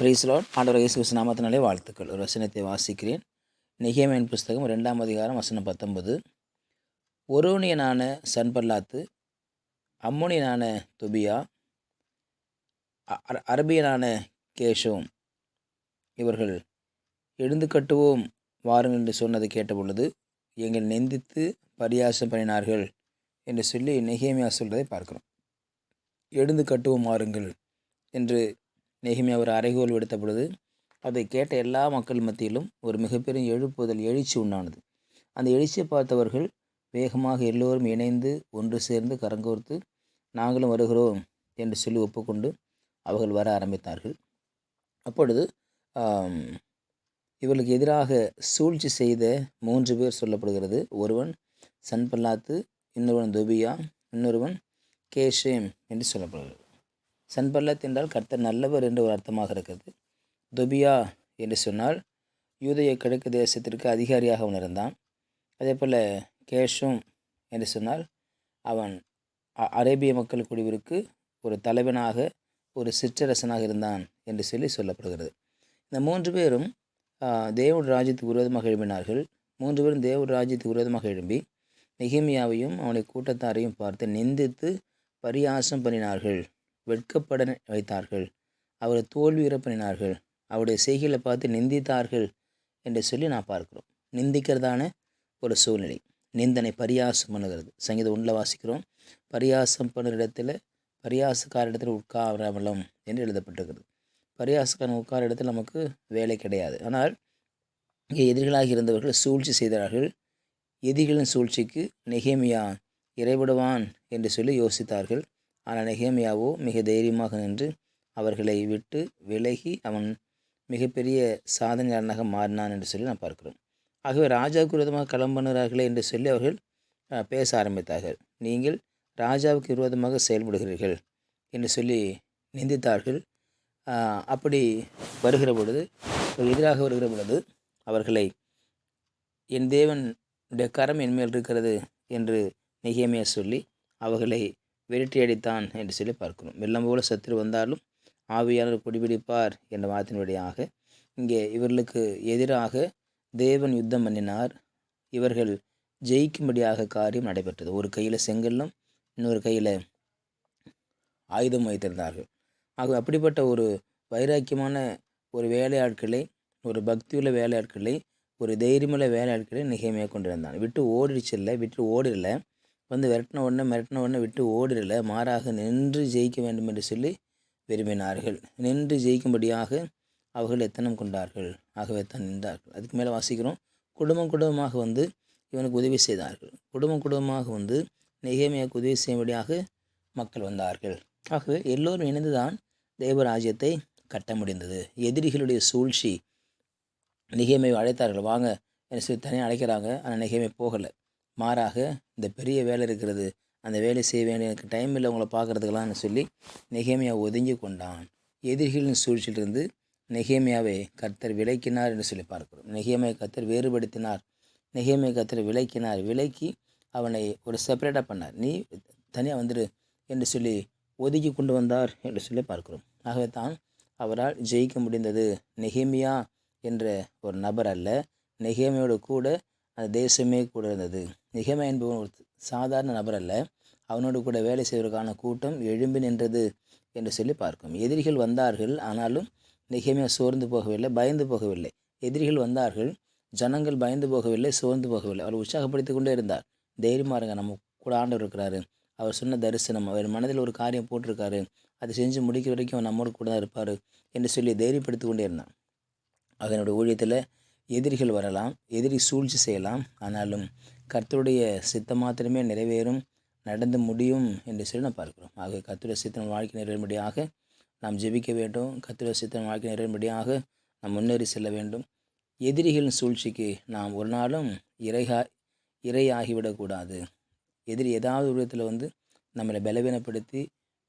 பிரைஸ்லாட் ஆண்டவர் இயேசு நாமத்தினாலே வாழ்த்துக்கள். ஒரு வசனத்தை வாசிக்கிறேன். நெகேமியன் புஸ்தகம் ரெண்டாம் அதிகாரம் வசனம் பத்தொன்பது. ஒரோனியனான சன்பல்லாத்து அம்மோனியனான துபியா அ- அரபியனான கேஷோம் இவர்கள் எழுந்து கட்டுவோம் வாருங்கள் என்று சொன்னதை கேட்டபொழுது எங்கள் நெந்தித்து பரியாசம் பண்ணினார்கள் என்று சொல்லி நெகேமியா சொல்வதை பார்க்கிறோம். எழுந்து கட்டுவோம் வாருங்கள் என்று நெகிமியா ஒரு அறைகோல் விடுத்த பொழுது அதை கேட்ட எல்லா மக்கள் மத்தியிலும் ஒரு மிகப்பெரிய எழுப்புதல் எழுச்சி உண்டானது. அந்த எழுச்சியை பார்த்தவர்கள் வேகமாக எல்லோரும் இணைந்து ஒன்று சேர்ந்து கரங்கோர்த்து நாங்களும் வருகிறோம் என்று சொல்லி ஒப்புக்கொண்டு அவர்கள் வர ஆரம்பித்தார்கள். அப்பொழுது இவர்களுக்கு எதிராக சூழ்ச்சி செய்த மூன்று பேர் சொல்லப்படுகிறது. ஒருவன் சன்பல்லாத்து இன்னொருவன் துபியா இன்னொருவன் கேஷேம் என்று சொல்லப்படுகிறது. சன்பல்லத் என்றால் கர்த்தர் நல்லவர் என்று ஒரு அர்த்தமாக இருக்கிறது. துபியா என்று சொன்னால் யூதய கிழக்கு தேசத்திற்கு அதிகாரியாக அவன் இருந்தான் அதே போல் கேஷும் என்று சொன்னால் அவன் அ- அரேபிய மக்கள் குழுவிற்கு ஒரு தலைவனாக ஒரு சிற்றரசனாக இருந்தான் என்று சொல்லி சொல்லப்படுகிறது. இந்த மூன்று பேரும் ஆ, ராஜ்யத்துக்கு விரோதமாக எழுப்பினார்கள் மூன்று பேரும் தேவனுடைய ராஜ்யத்துக்கு விரோதமாக எழும்பி நெகேமியாவையும் அவனுடைய கூட்டத்தாரையும் பார்த்து நிந்தித்து பரியாசம் பண்ணினார்கள். வெட்கப்பட வைத்தார்கள். அவரை தோல்வியுற பண்ணினார்கள் அவருடைய செய்கைகளை பார்த்து நிந்தித்தார்கள் என்று சொல்லி நான் பார்க்கிறோம். நிந்திக்கிறதான ஒரு சூழ்நிலை. நிந்தனை பரியாசம் பண்ணுகிறது. சங்கீதம் ஒன்றில் வாசிக்கிறோம். பரியாசம் பண்ணுற இடத்துல பரியாசக்கார இடத்துல உட்காரவலம் என்று எழுதப்பட்டிருக்கிறது. பரியாசக்காரன் உட்கார இடத்துல நமக்கு வேலை கிடையாது. ஆனால் இங்கே எதிரிகளாக இருந்தவர்கள் சூழ்ச்சி செய்தார்கள். எதிரிகளின் சூழ்ச்சிக்கு நெகேமியா இறைவிடுவான் என்று சொல்லி யோசித்தார்கள். ஆனால் நெகேமியாவோ மிக தைரியமாக நின்று அவர்களை விட்டு விலகி அவன் மிகப்பெரிய சாதனையாளனாக மாறினான் என்று சொல்லி நான் பார்க்கிறோம். ஆகவே ராஜாவுக்கு விரோதமாக களம் என்று சொல்லி அவர்கள் பேச ஆரம்பித்தார்கள். நீங்கள் ராஜாவுக்கு விரோதமாக செயல்படுகிறீர்கள் என்று சொல்லி நிந்தித்தார்கள். அப்படி வருகிற பொழுது எதிராக வருகிற பொழுது அவர்களை என் தேவனுடைய கரம் என்மேல் இருக்கிறது என்று நெகேமியா சொல்லி அவர்களை விரட்டி அடித்தான் என்று சொல்லி பார்க்கிறோம். வெள்ளம் போல சத்துரு வந்தாலும் ஆவியாளர் குடிபிடிப்பார் என்ற வார்த்தையின் வழியாக இங்கே இவர்களுக்கு எதிராக தேவன் யுத்தம் பண்ணினார். இவர்கள் ஜெயிக்கும்படியாக காரியம் நடைபெற்றது. ஒரு கையில் செங்கல்லும் இன்னொரு கையில் ஆயுதம் வைத்திருந்தார்கள். ஆக அப்படிப்பட்ட ஒரு வைராக்கியமான ஒரு வேலையாட்களை ஒரு பக்தியுள்ள வேலையாட்களை ஒரு தைரியமுள்ள வேலையாட்களை நிகழ்மையாக கொண்டிருந்தான். விட்டு ஓடிடுச்சு இல்லை விட்டு ஓடிடல வந்து விரட்டின உடனே மிரட்டின உடனே விட்டு ஓடிடல மாறாக நின்று ஜெயிக்க வேண்டும் என்று சொல்லி விரும்பினார்கள். நின்று ஜெயிக்கும்படியாக அவர்கள் எத்தனம் கொண்டார்கள்? ஆகவே தான் நின்றார்கள்? அதுக்கு மேலே வாசிக்கிறோம். குடும்பம் குடும்பமாக வந்து இவனுக்கு உதவி செய்தார்கள். குடும்பம் குடும்பமாக வந்து நெகேமியாவுக்கு உதவி செய்யும்படியாக மக்கள் வந்தார்கள். ஆகவே எல்லோரும் இணைந்து தான் தேவராஜ்யத்தை கட்ட முடிந்தது. எதிரிகளுடைய சூழ்ச்சி நிகேமை அழைத்தார்கள். வாங்க என்று சொல்லி தனியாக அழைக்கிறாங்க. ஆனால் நிகேமை போகலை. மாறாக இந்த பெரிய வேலை இருக்கிறது அந்த வேலை செய்ய வேண்டிய எனக்கு டைம் இல்லை உங்களை பார்க்குறதுக்கெல்லாம் சொல்லி நெகேமியா ஒதுங்கி கொண்டான். எதிரிகளின் சூழ்ச்சியிலிருந்து நெகேமியாவை கர்த்தர் விலக்கினார் என்று சொல்லி பார்க்கிறோம். நெகேமியை கர்த்தர் வேறுபடுத்தினார். நெகேமியை கர்த்தர் விலக்கினார். விலக்கி அவனை ஒரு செப்பரேட்டாக பண்ணார். நீ தனியாக வந்துடு என்று சொல்லி ஒதுக்கி கொண்டு வந்தார் என்று சொல்லி பார்க்கிறோம். ஆகவே தான் அவரால் ஜெயிக்க முடிந்தது நெகேமியா என்ற ஒரு நபர் அல்ல. நெகேமியோட கூட அந்த தேசமே கூட இருந்தது. நெகேமியா என்பவன் ஒரு சாதாரண நபர் அல்ல. அவனோடு கூட வேலை செய்வதற்கான கூட்டம் எழும்பி நின்றது என்று சொல்லி பார்க்கும். எதிரிகள் வந்தார்கள் ஆனாலும் நெகேமியா சோர்ந்து போகவில்லை பயந்து போகவில்லை. எதிரிகள் வந்தார்கள் ஜனங்கள் பயந்து போகவில்லை சோர்ந்து போகவில்லை. அவர் உற்சாகப்படுத்தி கொண்டே இருந்தார். தைரியமாக இருங்க நம்ம கூட ஆண்டவர் இருக்கிறாரு. அவர் சொன்ன தரிசனம் அவர் மனதில் ஒரு காரியம் போட்டிருக்காரு. அதை செஞ்சு முடிக்கிற வரைக்கும் அவர் நம்மோடு கூட தான் இருப்பார் என்று சொல்லி தைரியப்படுத்தி கொண்டே இருந்தான். அதனுடைய ஊழியத்தில் எதிரிகள் வரலாம் எதிரி சூழ்ச்சி செய்யலாம். ஆனாலும் கர்த்தருடைய சித்தம் மாத்திரமே நிறைவேறும் நடந்து முடியும் என்று சொல்லி நாம் பார்க்கிறோம். ஆக கர்த்தருடைய சித்தம் வாழ்க்கை நிறைவேறும்படியாக நாம் ஜெபிக்க வேண்டும். கர்த்தருடைய சித்தம் வாழ்க்கை நிறைவேறும்படியாக நாம் முன்னேறி செல்ல வேண்டும். எதிரிகளின் சூழ்ச்சிக்கு நாம் ஒரு நாளும் இறைகா இரையாகிவிடக்கூடாது. எதிரி ஏதாவது விதத்தில் வந்து நம்மளை பலவீனப்படுத்தி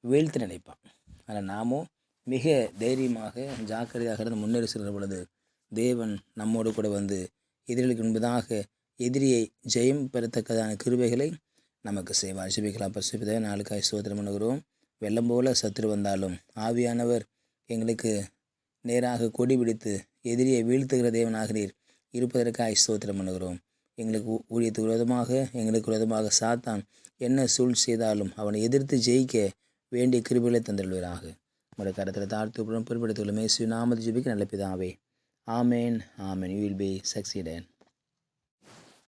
வீழ்த்து நினைப்பான். ஆனால் நாமும் மிக தைரியமாக ஜாக்கிரதையாக இருந்து முன்னேறி செல்கிற பொழுது தேவன் நம்மோடு கூட வந்து எதிரிகளுக்கு முன்பதாக எதிரியை ஜெயம் பெறத்தக்கதான கிருபைகளை நமக்கு செய்வார். ஜெபிக்கலாம் பரிசுத்தே நாளுக்காய் சோதனம் பண்ணுகிறோம். வெள்ளம் போல சத்துரு வந்தாலும் ஆவியானவர் எங்களுக்கு நேராக கொடி பிடித்து எதிரியை வீழ்த்துகிற தேவனாகிறீர். இருப்பதற்காக ஸ்தோத்திரம் பண்ணுகிறோம். எங்களுக்கு ஊழியத்துக்கு விரோதமாக எங்களுக்கு விரோதமாக சாத்தான் என்ன சூழ் செய்தாலும் அவனை எதிர்த்து ஜெயிக்க வேண்டிய கிருபிகளை தந்துள்வீராக உங்களுடைய கருத்தில் தாழ்த்து பொறுப்படுத்தியுள்ள மேசு நாமது ஜிபிக்கு நல்ல பிதாவே Amen. Amen. You will be succeeded.